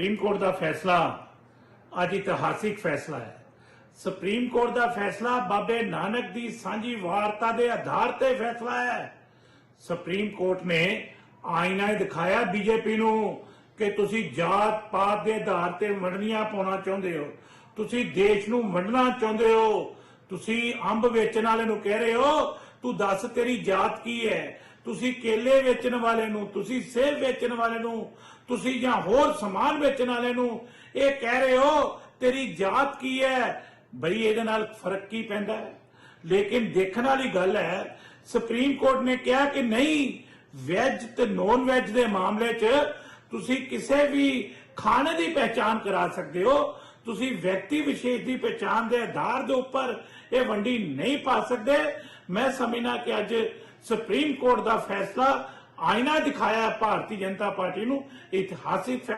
Supreme court ਦਾ ਫੈਸਲਾ ਅੱਜ ਇਤਿਹਾਸਿਕ ਫੈਸਲਾ ਹੈ। ਸੁਪਰੀਮ ਕੋਰਟ ਦਾ ਫੈਸਲਾ ਬਾਬੇ ਨਾਨਕ ਦੀ ਸਾਂਝੀ ਵਾਰਤਾ ਦੇ ਆਧਾਰ ਤੇ ਫੈਸਲਾ ਹੈ। ਸੁਪਰੀਮ ਕੋਰਟ ਨੇ ਆਇਨਾ ਦਿਖਾਇਆ ਬੀਜੇਪੀ ਨੂੰ ਕਿ ਤੁਸੀਂ ਜਾਤ ਪਾਤ ਦੇ ਆਧਾਰ ਤੇ ਵੰਡਣੀਆਂ ਪਾਉਣਾ ਚਾਹੁੰਦੇ ਹੋ। ਤੁਸੀਂ ਦੇਸ਼ ਨੂੰ ਵੰਡਣਾ ਚਾਹੁੰਦੇ ਹੋ। ਤੁਸੀਂ ਅੰਬ ਵੇਚਣ ਵਾਲੇ ਨੂੰ ਕਹਿ ਰਹੇ ਹੋ, ਤੂੰ ਦੱਸ ਤੇਰੀ ਜਾਤ ਕੀ ਹੈ? ਤੁਸੀਂ ਕੇਲੇ ਵੇਚਣ ਵਾਲੇ ਨੂੰ, ਤੁਸੀਂ ਸੇਬ ਵੇਚਣ ਵਾਲੇ ਨੂੰ, ਤੁਸੀਂ ਜਾਂ ਹੋਰ ਸਮਾਨ ਵੇਚਣ ਵਾਲੇ ਨੂੰ, ਇਹ ਕਹਿ ਰਹੇ ਹੋ, ਤੇਰੀ ਜਾਤ ਕੀ ਹੈ? ਬਈ ਇਹਦੇ ਨਾਲ ਫ਼ਰਕ ਕੀ ਪੈਂਦਾ ਹੈ? ਲੇਕਿਨ ਦੇਖਣ ਵਾਲੀ ਗੱਲ ਹੈ, ਸੁਪਰੀਮ ਕੋਰਟ ਨੇ ਕਿਹਾ ਕਿ ਨਹੀਂ, ਵੈਜ ਤੇ ਨੌਨ ਵੈਜ ਦੇ ਮਾਮਲੇ 'ਚ ਤੁਸੀਂ ਕਿਸੇ ਵੀ ਖਾਣੇ ਦੀ ਪਹਿਚਾਨ ਕਰਾ ਸਕਦੇ ਹੋ। ਤੁਸੀਂ ਵਿਅਕਤੀ ਵਿਸ਼ੇਸ਼ ਦੀ ਪਹਿਚਾਨ ਦੇ ਆਧਾਰ ਦੇ ਉੱਪਰ ਇਹ ਵੰਡੀ ਨਹੀਂ ਪਾ ਸਕਦੇ। ਮੈਂ ਸਮਝਣਾ ਕਿ ਅੱਜ ਸੁਪਰੀਮ ਕੋਰਟ ਦਾ ਫੈਸਲਾ ਆਇਨਾ ਦਿਖਾਇਆ ਭਾਰਤੀ ਜਨਤਾ ਪਾਰਟੀ ਨੂੰ ਇਤਿਹਾਸਿਕ ਫੈ-